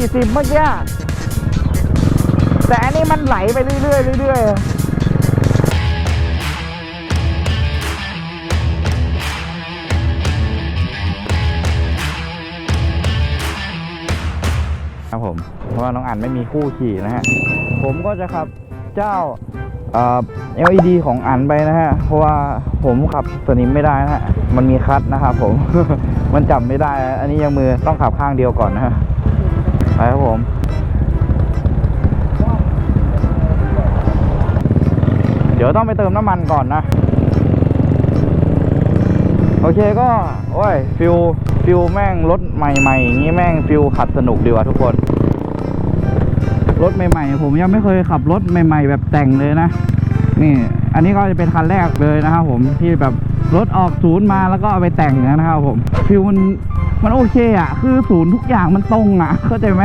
สี่สิบเมื่อกี้ แต่อันนี้มันไหลไปเรื่อยๆเรื่อยๆครับผมเพราะว่าน้องอันไม่มีคู่ขี่นะฮะ ผมก็จะขับเจ้าเอ่อ LED ของอันไปนะฮะ เพราะว่าผมขับสนิมไม่ได้นะฮะ มันมีคัดนะครับผม มันจับไม่ได้ อันนี้ยังมือต้องขับข้างเดียวก่อนนะฮะ ไปครับผมเดี๋ยวต้องไปเติมน้ำมันก่อนนะ โอเคก็ โอ้ย ฟิลฟิลแม่งรถใหม่ๆ อย่างนี้แม่งฟิลขับสนุกดีว่ะทุกคน รถใหม่ๆ ผมยังไม่เคยขับรถใหม่ ๆ แบบแต่งเลยนะ นี่ อันนี้ก็จะเป็นคันแรกเลยนะครับผมที่แบบรถออกศูนย์มาแล้วก็เอาไปแต่งนะครับผมฟิลมัน มันโอเคอะ คือศูนย์ทุกอย่างมันตรงอะ เข้าใจไหม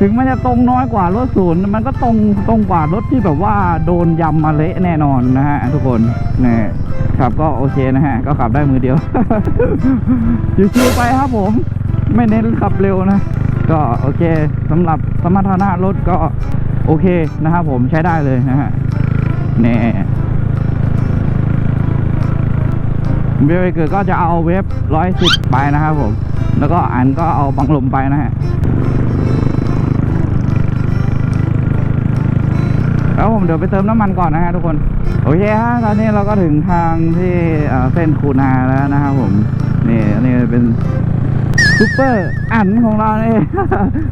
ถึงมันจะตรงน้อยกว่ารถศูนย์มันก็ตรงตรงกว่ารถที่แบบว่าโดนยำมาเละแน่นอนนะฮะทุกคนเนี่ยขับก็โอเคนะฮะ ก็ขับได้มือเดียวชิวๆไปครับผม ไม่เน้นขับเร็วนะ ก็โอเคสำหรับสมรรถนะรถก็โอเคนะครับผมใช้ได้เลยนะฮะนี่เบลเกิดก็จะเอาเว็บร้อยสิบไปนะครับผม แล้วก็อันก็เอาบังลมไปนะฮะแล้วผมเดี๋ยวไปเติมน้ำมันก่อนนะฮะทุกคน โอเคฮะตอนนี้เราก็ถึงทางที่เส้นคูนาแล้วนะครับผม นี่อันนี้เป็นซูเปอร์อันของเรานี่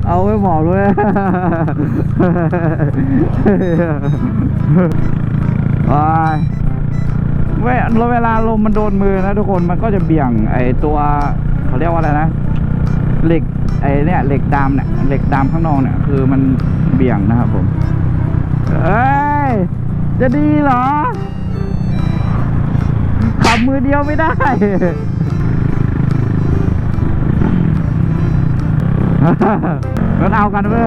เอาไว้บอกด้วยว้ายเวลาลมมันโดนมือนะทุกคนมันก็จะเบี่ยงไอตัว เขาเรียกว่าอะไรนะเหล็กไอ้เนี่ยเหล็กดามเนี่ยเหล็กดามข้างนอกเนี่ยคือมันเบี่ยงนะครับผมเอ้ยจะดีเหรอขับมือเดียวไม่ได้มันเอากันเว้ย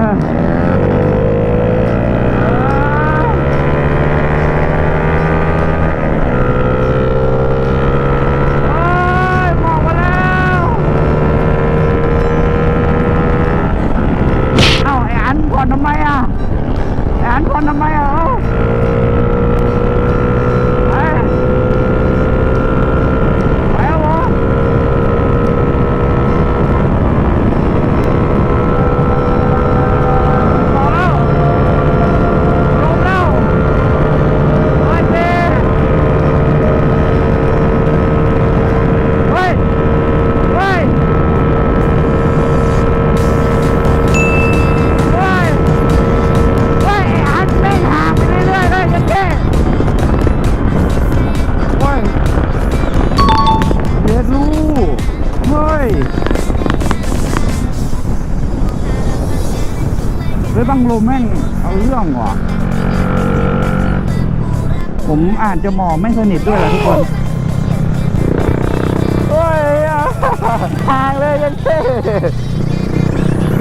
ฮ้ยบังลมแม่งเอาเรื่องว่ะ ผมอ่านจะมองไม่สนิทด้วยเหรอทุกคนเฮ้ยห่างเลยยังแค่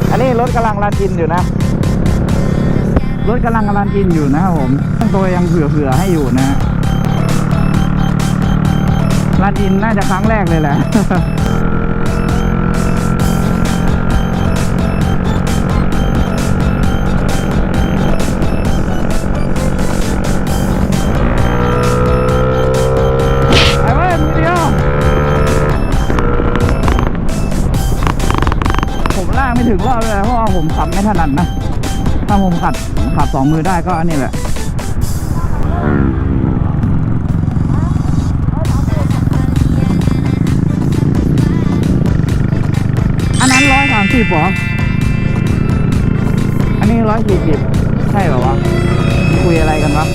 อันนี้รถกำลังรันอินอยู่นะ รถกำลังรันอินอยู่นะครับผมตัวยังเผื่อๆให้อยู่นะฮะรันอินน่าจะครั้งแรกเลยแหละ ถนัดนะ ถ้าผมขับขับสองมือได้ก็อันนี้แหละอันนั้นร้อยสามสิบหรออันนี้ร้อยสี่สิบใช่เหรอวะ คุยอะไรกันวะ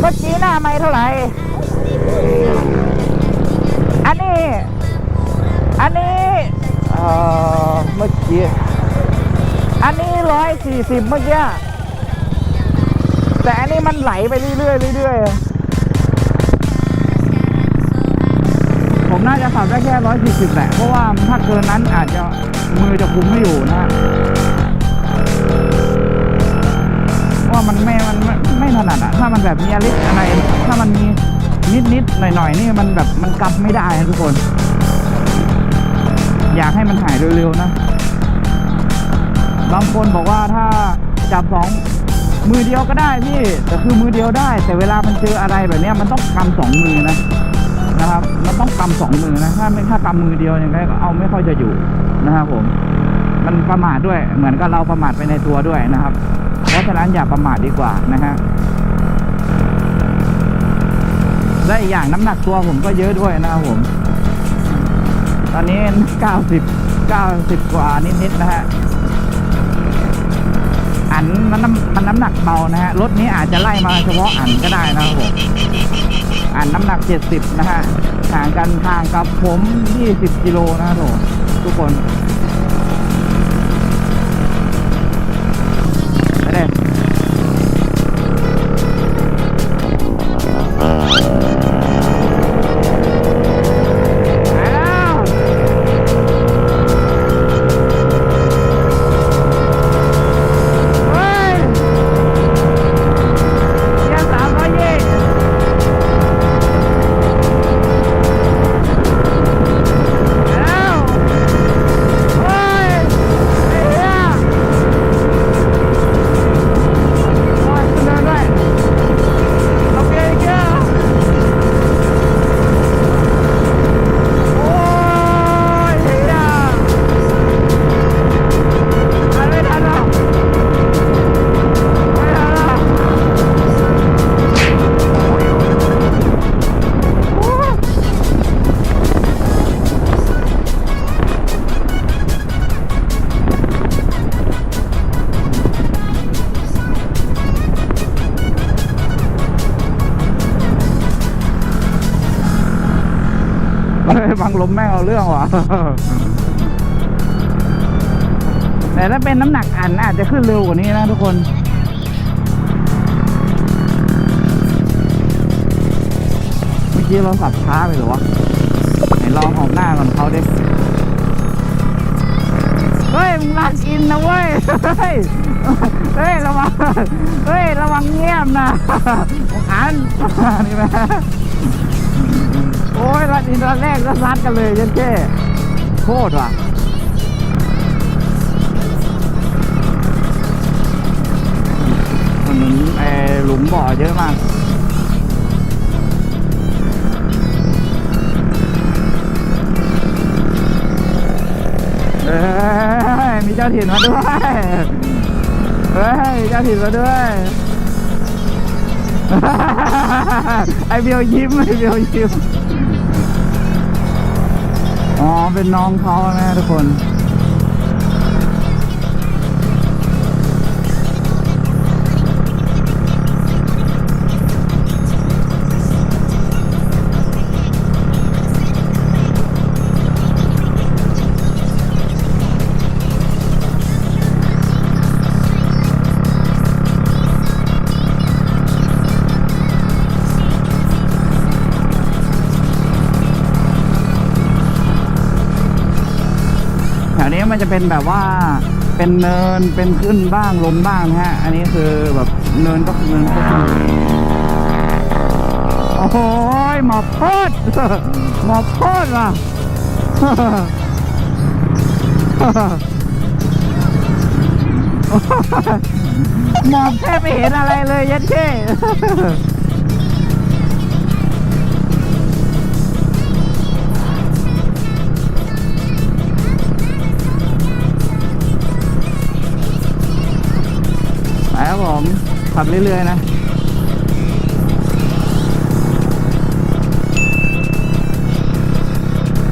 เมื่อกี้หน้าไม่เท่าไหร่ สี่สิบเมื่อกี้แต่อันนี้มันไหลไปเรื่อยๆเรื่อยๆผมน่าจะขับได้แค่ร้อยสี่สิบแหละ เพราะว่าถ้าเกินนั้นอาจจะมือจะคุมไม่อยู่นะว่ามันไม่มันไม่ไม่ถนัดอะถ้ามันแบบมีอะไรอะไร ถ้ามันมีนิดนิดๆหน่อยหน่อยๆนี่มันแบบมันกำไม่ได้นะทุกคน อยากให้มันหายเร็วๆนะ บางคนบอกว่าถ้าจับสองมือเดียวก็ได้พี่แต่คือมือเดียวได้ แต่เวลามันเจออะไรแบบนี้มันต้องกำสองมือนะนะครับ มันต้องกำสองมือนะ ถ้าไม่ถ้ากำมือเดียวยังไงก็เอาไม่ค่อยจะอยู่นะครับผม มันประมาทด้วย เหมือนกับเราประมาทไปในตัวด้วยนะครับ เพราะฉะนั้นอย่าประมาทดีกว่านะฮะและอีกอย่างน้ำหนักตัวผมก็เยอะด้วยนะครับผม ตอนนี้90 90กว่านิดๆนะฮะ อันมันน้ำมันน้ำหนักเบานะฮะรถนี้อาจจะไล่มาเฉพาะอันก็ได้นะครับผมอันน้ำหนัก 70 นะฮะห่างกันทางกับผม 20 กิโลนะครับผมทุกคน บังลมแม่งเอาเรื่องว่ะแต่ถ้าเป็นน้ำหนักอันอาจจะขึ้นเร็วกว่านี้นะทุกคนเมื่อกี้เราสับช้าไปหรอวะไหนลองออกหน้าก่อนเขาดิเฮ้ยมึงลักอินนะเว้ยเฮ้ยเฮ้ยระวังเฮ้ยระวังเงียบนะอันนี่แม่ ยรัดอินตอนแรกก็ซัดกันเลยยันแค่โคตรว่ะถนนไอ้หลุมบ่อเยอะมากเอ้ยมีเจ้าถิ่นมาด้วยเฮ้ยเจ้าถิ่นมาด้วยไอเบลยิ้มไอเบลยิ้ม อ๋อเป็นน้องเขานะทุกคน วนี้มันจะเป็นแบบว่าเป็นเนินเป็นขึ้นบ้างลงบ้างนะฮะ อันนี้คือแบบเนินก็คือเนินก็คือโอ้โหหมอบโคตรหมอบโคตรว่ะหมอบแทบไม่เห็นอะไรเลยยัดเช่ ขับเรื่อยๆนะ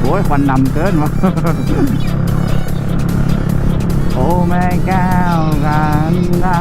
โอ้ยควันดำเกินวะโอ้แม่แก้วกันนะ